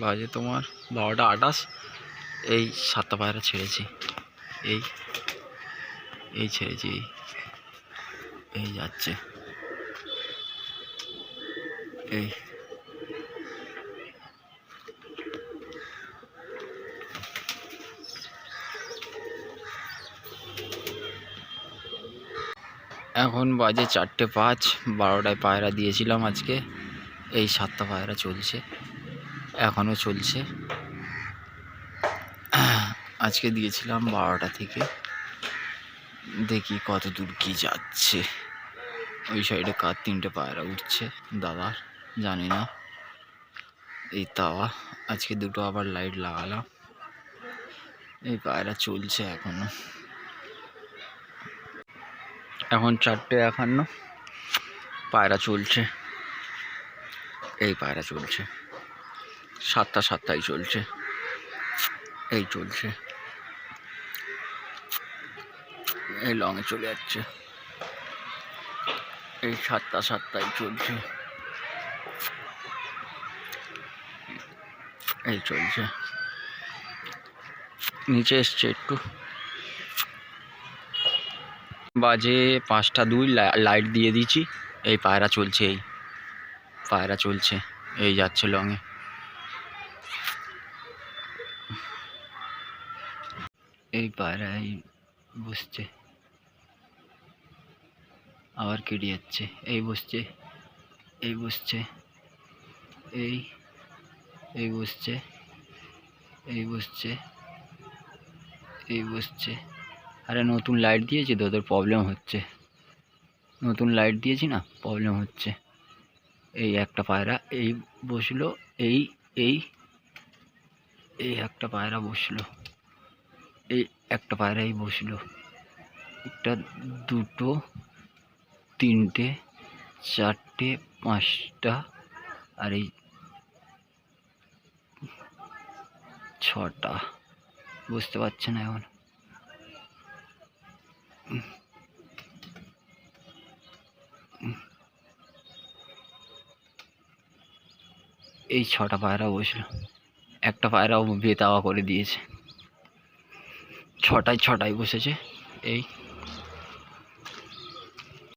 বাজে তোমার বারোটা আটাশ এই সাতটা পায়রা ছেড়েছি। এই এই ছেড়েছি, এই এই যাচ্ছে। এই। এখন বাজে চারটে পাঁচ, বারোটায় পায়রা দিয়েছিলাম আজকে। এই সাতটা পায়রা চলছে। এখনও চলছে। আজকে দিয়েছিলাম বারোটা থেকে। দেখি কত দূর কি যাচ্ছে। ওই সাইডে কার তিনটে পায়রা উঠছে, দাদার, জানি না। এই তাওয়া, আজকে দুটো আবার লাইট লাগালাম। এই পায়রা চলছে এখনও। এখন চারটে একান্ন, পায়রা চলছে। এই পায়রা চলছে। সাতটা, সাতটাই চলছে। এই চলছে। এই লঙে চলে যাচ্ছে। এই সাতটা, সাতটাই চলছে। এই চলছে। নিচে এসছে একটু। বাজে পাঁচটা দুই লাইট দিয়ে দিয়েছি। এই পায়রা চলছে, এই। পায়রা চলছে, এই যাচ্ছে লঙে এই পায়রা এই বসছে আবার কেটে যাচ্ছে এই বসছে এই বসছে এই এই বসছে এই বসছে এই বসছে আরে নতুন লাইট দিয়েছি তো ওদের প্রবলেম হচ্ছে নতুন লাইট দিয়েছি না প্রবলেম হচ্ছে এই একটা পায়রা এই বসল এই এই এই একটা পায়রা বসল এই একটা পায়রাই বসল। একটা দুটো, তিনটে, চারটে, পাঁচটা, আর এই ছটা। বুঝতে পারছে না এখন। এই ছটা পায়রা বসল। একটা পায়রাও বেতাওয়া করে দিয়েছে। ছটায় ছটায় বসেছে। এই